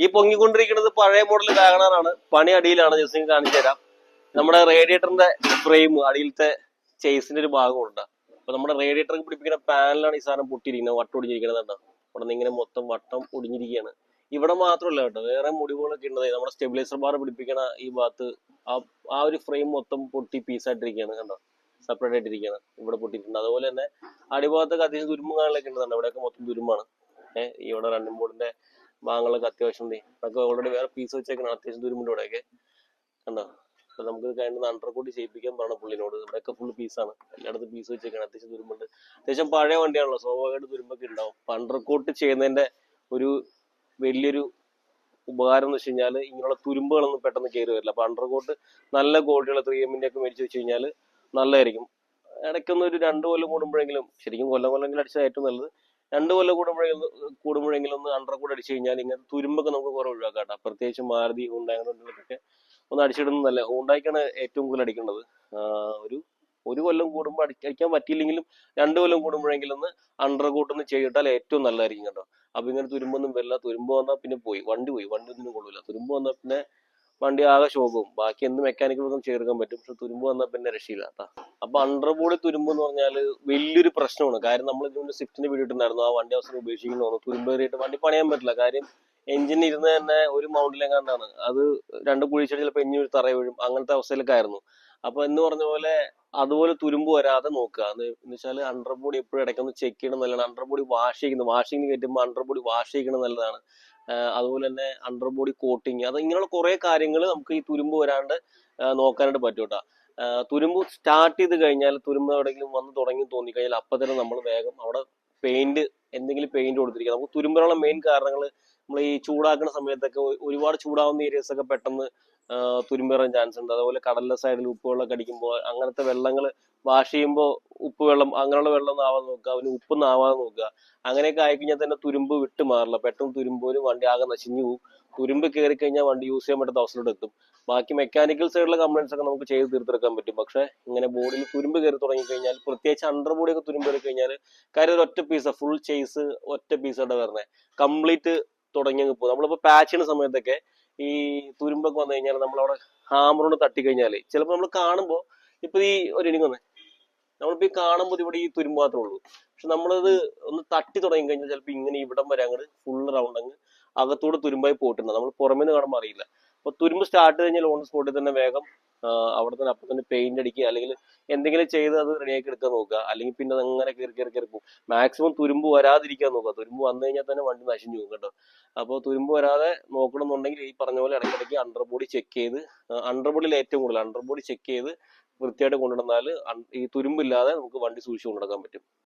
ഈ പൊങ്ങിക്കൊണ്ടിരിക്കുന്നത് പഴയ മോഡൽ വാഗണറാണ്. പണി അടിയിലാണ്. ജസ്റ്റ് കാണിച്ചു തരാം. നമ്മുടെ റേഡിയേറ്ററിന്റെ ഫ്രെയിം അടിയിലത്തെ ചേസിന്റെ ഒരു ഭാഗമുണ്ട്. അപ്പൊ നമ്മുടെ റേഡിയേറ്റർ പിടിപ്പിക്കുന്ന പാനലാണ് ഈ സാധനം പൊട്ടിയിരിക്കുന്നത്. വട്ടം ഒടിഞ്ഞിരിക്കുന്നത് ഇവിടെ നിന്ന് ഇങ്ങനെ മൊത്തം വട്ടം ഒടിഞ്ഞിരിക്കുകയാണ്. ഇവിടെ മാത്രമല്ല കേട്ടോ വേറെ മുടിവുകളൊക്കെ ഉണ്ട് നമ്മുടെ സ്റ്റെബിലൈസർ ബാർ പിടിപ്പിക്കണ ഈ ഭാഗത്ത് ആ ഒരു ഫ്രെയിം മൊത്തം പൊട്ടി പീസായിട്ടിരിക്കുകയാണ് കണ്ടോ? സെപ്പറേറ്റ് ആയിട്ടിരിക്കുകയാണ്. ഇവിടെ പൊട്ടിയിട്ടുണ്ട്. അതുപോലെ തന്നെ അടിഭാഗത്തൊക്കെ അത്യാവശ്യം തുരുമ്പ് കാണലൊക്കെ ഉണ്ടെന്നുണ്ട് ഇവിടെയൊക്കെ മൊത്തം തുരുമ്പാണ്. ഏഹ് ഇവിടെ റണ്ണിംഗ് ബോർഡിന്റെ ഭാഗങ്ങളൊക്കെ അത്യാവശ്യം അതൊക്കെ ഓൾറെഡി വേറെ പീസ് വെച്ചേക്കണം അത്യാവശ്യം ദൂരമുണ്ട് ഇവിടെയൊക്കെ. കണ്ടോ? അപ്പൊ നമുക്ക് കഴിഞ്ഞ അണ്ടർ കൂടി ചെയ്യിപ്പിക്കാൻ പറയണം പുള്ളിനോട്. ഇവിടെയൊക്കെ ഫുൾ പീസാണ് എല്ലായിടത്തും പീസ് വെച്ചേക്കണം അത്യാവശ്യം തുരുമ്പുണ്ട് അത്യാവശ്യം പഴയ വണ്ടിയാണല്ലോ. സ്വാഭാവികമായിട്ട് ദുരുമ്പൊക്കെ ഉണ്ടാവും. അപ്പൊ കോട്ട് ചെയ്യുന്നതിന്റെ ഒരു വലിയൊരു ഉപകാരം എന്ന് വെച്ച് കഴിഞ്ഞാൽ ഇങ്ങനെയുള്ള തുരുമ്പുകളൊന്നും പെട്ടെന്ന് കയറി വരില്ല. അപ്പൊ അണ്ടർ കോട്ട് നല്ല ക്വാളിറ്റിയുള്ള ത്രീ എമ്മിന്റെ ഒക്കെ മേടിച്ച് വെച്ച് കഴിഞ്ഞാൽ നല്ലതായിരിക്കും. ഇടയ്ക്കൊന്നും ഒരു രണ്ട് കൊല്ലം കൂടുമ്പോഴെങ്കിലും ശരിക്കും കൊല്ലം കൊല്ലെങ്കിലും അടിച്ചത് ഏറ്റവും നല്ലത്. രണ്ട് കൊല്ലം കൂടുമ്പോഴെങ്കിലും കൂടുമ്പോഴെങ്കിലും ഒന്ന് അണ്ടർ കൂടെ അടിച്ചു കഴിഞ്ഞാൽ ഇങ്ങനെ തുരുമ്പൊക്കെ നമുക്ക് കുറെ ഒഴിവാക്കാം കേട്ടോ. പ്രത്യേകിച്ച് മാരുതി ഹുണ്ടായി അങ്ങനെയൊക്കെ ഒന്ന് അടിച്ചിടുന്നതല്ല ഹുണ്ടായിക്കാണ് ഏറ്റവും കൂടുതൽ അടിക്കേണ്ടത് ഒരു ഒരു കൊല്ലം കൂടുമ്പോൾ അടി അടിക്കാൻ പറ്റിയില്ലെങ്കിലും രണ്ട് കൊല്ലം കൂടുമ്പോഴെങ്കിലും ഒന്ന് അണ്ടർ കൂട്ടൊന്ന് ചെയ്തിട്ടാൽ ഏറ്റവും നല്ലതായിരിക്കും കേട്ടോ. അപ്പൊ ഇങ്ങനെ തുരുമ്പൊന്നും വരില്ല. തുരുമ്പ് വന്നാൽ പിന്നെ പോയി. വണ്ടി പോയി. വണ്ടി ഒന്നിനും കൊള്ളൂല. തുരുമ്പ് വന്നാൽ പിന്നെ വണ്ടി ആകെ ശോകവും ബാക്കി എന്ത് മെക്കാനിക്കൽ വർക്കും ചേർക്കാൻ പറ്റും. പക്ഷെ തുരുമ്പ് വന്നാൽ പിന്നെ രക്ഷയില്ല അപ്പൊ അണ്ടർ ബോഡി തുരുമ്പ് എന്ന് പറഞ്ഞാൽ വലിയൊരു പ്രശ്നമാണ്. കാര്യം നമ്മൾ ഇതിന്റെ സ്വിഫ്റ്റിന്റെ വീഡിയോ ഇട്ടുണ്ടായിരുന്നു ആ വണ്ടി അവസരം ഉപേക്ഷിക്കുന്നു തോന്നുന്നു. തുരുമ്പ് കയറിയിട്ട് വണ്ടി പണിയാൻ പറ്റില്ല. കാര്യം എഞ്ചിൻ ഇരുന്ന് തന്നെ ഒരു മൗണ്ടിലെങ്ങാണ്ടാണ് അത് രണ്ട് കുഴിച്ചടി ചിലപ്പോൾ എഞ്ചിൻ ഒരു തറ വീഴും. അങ്ങനത്തെ അവസ്ഥയിലൊക്കെ ആയിരുന്നു. അപ്പൊ എന്ന് പറഞ്ഞ പോലെ അതുപോലെ തുരുമ്പ് വരാതെ നോക്കുക. എന്ന് വെച്ചാൽ അണ്ടർബോഡി എപ്പോഴും ഇടയ്ക്കൊന്ന് ചെക്ക് ചെയ്യണം നല്ലതാണ്. അണ്ടർബോഡി വാഷ് ചെയ്യുന്നത് വാഷിംഗ് കയറ്റുമ്പോൾ അണ്ടർ ബോഡി വാഷ് ചെയ്യണം നല്ലതാണ്. അതുപോലെ തന്നെ അണ്ടർബോഡി കോട്ടിങ് അത് ഇങ്ങനെയുള്ള കുറെ കാര്യങ്ങൾ നമുക്ക് ഈ തുരുമ്പ് വരാണ്ട് നോക്കാനായിട്ട് പറ്റും കേട്ടോ തുരുമ്പ് സ്റ്റാർട്ട് ചെയ്ത് കഴിഞ്ഞാൽ തുരുമ്പ് എവിടെയെങ്കിലും വന്ന് തുടങ്ങി തോന്നി കഴിഞ്ഞാൽ അപ്പൊ തന്നെ നമ്മൾ വേഗം അവിടെ പെയിന്റ് എന്തെങ്കിലും പെയിന്റ് കൊടുത്തിരിക്കുക. നമുക്ക് തുരുമ്പിനുള്ള മെയിൻ കാരണങ്ങൾ നമ്മൾ ഈ ചൂടാക്കുന്ന സമയത്തൊക്കെ ഒരുപാട് ചൂടാവുന്ന ഏരിയസ് ഒക്കെ പെട്ടെന്ന് ആഹ് ചാൻസ് ഉണ്ട്. അതുപോലെ കടലിലെ സൈഡിൽ ഉപ്പ് വെള്ളമൊക്കെ അടിക്കുമ്പോൾ അങ്ങനത്തെ വെള്ളങ്ങൾ വാഷ് ചെയ്യുമ്പോൾ ഉപ്പ് വെള്ളം അങ്ങനെയുള്ള വെള്ളം ഒന്നും ആവാതെ നോക്കുക. അവന് ഉപ്പ് ആവാതെ നോക്കുക. അങ്ങനെയൊക്കെ ആയിക്കഴിഞ്ഞാൽ തന്നെ തുരുമ്പ് വിട്ട് മാറില്ല പെട്ടെന്ന് തുരുമ്പ് ഒരു വണ്ടി ആകെ നശിഞ്ഞു പോകും തുരുമ്പ് കയറി കഴിഞ്ഞാൽ വണ്ടി യൂസ് ചെയ്യാൻ പറ്റാത്ത അവസ്ഥയിലോട്ട് എത്തും. ബാക്കി മെക്കാനിക്കൽ സൈഡിലെ കംപ്ലൈൻസ് ഒക്കെ നമുക്ക് ചെയ്ത് തീർത്തെടുക്കാൻ പറ്റും. പക്ഷെ ഇങ്ങനെ ബോഡിയിൽ തുരുമ്പ് കയറി തുടങ്ങി കഴിഞ്ഞാൽ പ്രത്യേകിച്ച് അണ്ടർ ബോഡി ഒക്കെ തുരുമ്പ് കയറി കഴിഞ്ഞാൽ കാര്യം ഒരു ഒറ്റ പീസ് ഫുൾ ചേസ് ഒറ്റ പീസായിട്ട് വരുന്നത് കംപ്ലീറ്റ് തുടങ്ങി പോകും. നമ്മളിപ്പോ പാച്ച് ചെയ്യുന്ന സമയത്തൊക്കെ ഈ തുരുമ്പൊക്കെ വന്നു കഴിഞ്ഞാൽ നമ്മളവിടെ ഹാമറോട് തട്ടി കഴിഞ്ഞാൽ ചിലപ്പോൾ നമ്മൾ കാണുമ്പോൾ ഇപ്പൊ ഈ ഒരു ഇനി വന്നേ. നമ്മളിപ്പോ ഈ കാണുമ്പോൾ ഇവിടെ ഈ തുരുമ്പ് മാത്രമേ ഉള്ളൂ. പക്ഷെ നമ്മളത് ഒന്ന് തട്ടി തുടങ്ങി കഴിഞ്ഞാൽ ചിലപ്പോൾ ഇങ്ങനെ ഇവിടം വരെ അങ്ങോട്ട് ഫുൾ റൗണ്ട് അങ്ങ് അകത്തൂടെ തുരുമ്പായി പോയിട്ടുണ്ട്. നമ്മൾ പുറമേ നിന്ന് കാണുമ്പോൾ അറിയില്ല. അപ്പൊ തുരുമ്പ് സ്റ്റാർട്ട് കഴിഞ്ഞാൽ ഓൺ സ്പോട്ടിൽ തന്നെ വേഗം അവിടെ തന്നെ അപ്പം തന്നെ പെയിന്റ് അടിക്കുക അല്ലെങ്കിൽ എന്തെങ്കിലും ചെയ്ത് അത് റെഡിയാക്കി എടുക്കാൻ നോക്കുക. അല്ലെങ്കിൽ പിന്നെ അത് അങ്ങനെ കയറി കയറി കയറി പോകും. മാക്സിമം തുരുമ്പ് വരാതിരിക്കാൻ നോക്കുക. തുരുമ്പ് വന്നു കഴിഞ്ഞാൽ തന്നെ വണ്ടി നശിഞ്ഞു പോകും കേട്ടോ. അപ്പോൾ തുരുമ്പ് വരാതെ നോക്കണമെന്നുണ്ടെങ്കിൽ ഈ പറഞ്ഞ പോലെ ഇടയ്ക്കിടയ്ക്ക് അണ്ടർ ബോഡി ചെക്ക് ചെയ്ത് അണ്ടർ ബോഡിയിൽ ഏറ്റവും കൂടുതൽ അണ്ടർ ബോഡി ചെക്ക് ചെയ്ത് വൃത്തിയായിട്ട് കൊണ്ടുവന്നാൽ ഈ തുരുമ്പില്ലാതെ നമുക്ക് വണ്ടി സൂക്ഷിച്ചു കൊണ്ടുനടക്കാൻ പറ്റും.